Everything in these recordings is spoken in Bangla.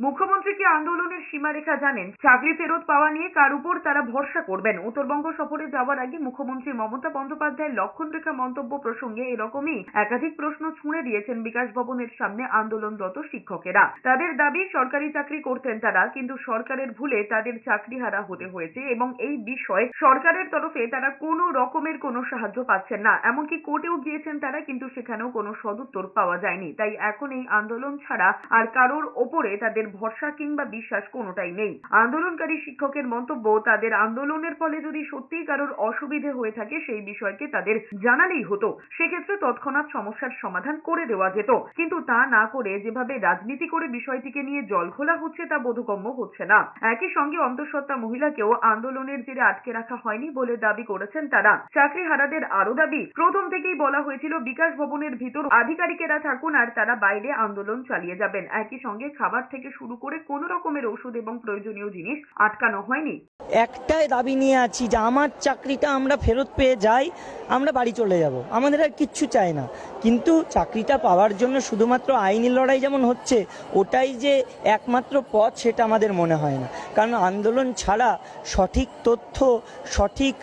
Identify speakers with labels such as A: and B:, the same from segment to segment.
A: মুখ্যমন্ত্রী কি আন্দোলনের সীমারেখা জানেন? চাকরি ফেরত পাওয়া নিয়ে কার উপর তারা ভরসা করবেন? উত্তরবঙ্গ সফরে যাওয়ার আগে মুখ্যমন্ত্রী মমতা বন্দ্যোপাধ্যায়ের লক্ষণ রেখা মন্তব্য প্রসঙ্গে এরকমই একাধিক প্রশ্ন ছুঁড়ে দিয়েছেন বিকাশ ভবনের সামনে আন্দোলনরত শিক্ষকেরা। তাদের দাবি, সরকারি চাকরি করতেন তারা, কিন্তু সরকারের ভুলে তাদের চাকরি হারা হতে হয়েছে এবং এই বিষয়ে সরকারের তরফে তারা কোনো রকমের কোনো সাহায্য পাচ্ছেন না। এমনকি কোর্টেও গিয়েছেন তারা, কিন্তু সেখানেও কোনো সদুত্তর পাওয়া যায়নি। তাই এখন এই আন্দোলন ছাড়া আর কারোর ওপরে তাদের ভরসা কিংবা বিশ্বাস কোনোটাই নেই। আন্দোলনকারী শিক্ষকের মন্তব্য, তাদের আন্দোলনের ফলে যদি সত্যিই কারোর অসুবিধে হয়ে থাকে, সেই বিষয়কে তাদের জানালেই হতো। সেক্ষেত্রে তৎক্ষণাৎ সমস্যার সমাধান করে দেওয়া যেত। কিন্তু তা না করে যেভাবে রাজনীতি করে বিষয়টিকে নিয়ে জল খোলা হচ্ছে, তা বোধগম্য হচ্ছে না। একই সঙ্গে অন্তঃসত্ত্বা মহিলাকেও আন্দোলনের জেরে আটকে রাখা হয়নি বলে দাবি করেছেন তারা। চাকরি হারাদের আরও দাবি, প্রথম থেকেই বলা হয়েছিল, বিকাশ ভবনের ভিতর আধিকারিকেরা থাকুন আর তারা বাইরে আন্দোলন চালিয়ে যাবেন। একই সঙ্গে খাবার থেকে শুরু করে কোনো রকমের ওষুধ এবং প্রয়োজনীয় জিনিস আটকানো হয়নি।
B: একটাই দাবি নিয়ে আছি যে আমার চাকরিটা আমরা ফেরত পেয়ে যাই আমরা বাড়ি চলে যাব। আমাদের আর কিচ্ছু চাই না। কিন্তু চাকরিটা পাওয়ার জন্য শুধুমাত্র আইনি লড়াই যেমন হচ্ছে ওটাই যে একমাত্র পথ সেটা আমাদের মনে হয় না। কারণ আন্দোলন ছাড়া সঠিক তথ্য সঠিক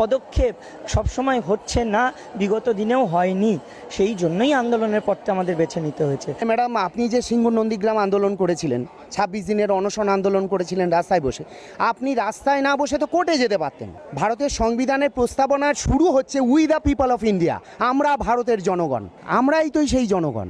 B: পদক্ষেপ সবসময় হচ্ছে না বিগত দিনেও হয়নি। সেই জন্যই আন্দোলনের পথটা আমাদের বেছে নিতে হয়েছে।
C: ম্যাডাম আপনি যে সিংহ নন্দীগ্রাম আন্দোলন করেছিলেন, ছাব্বিশ দিনের অনশন আন্দোলন করেছিলেন রাস্তায় বসে। আপনি রাস্তায় না বসে তো কোর্টে যেতে পারতেন। ভারতের সংবিধানের প্রস্তাবনা শুরু হচ্ছে we the people of India আমরা ভারতের জনগণ, আমরাই তো সেই জনগণ।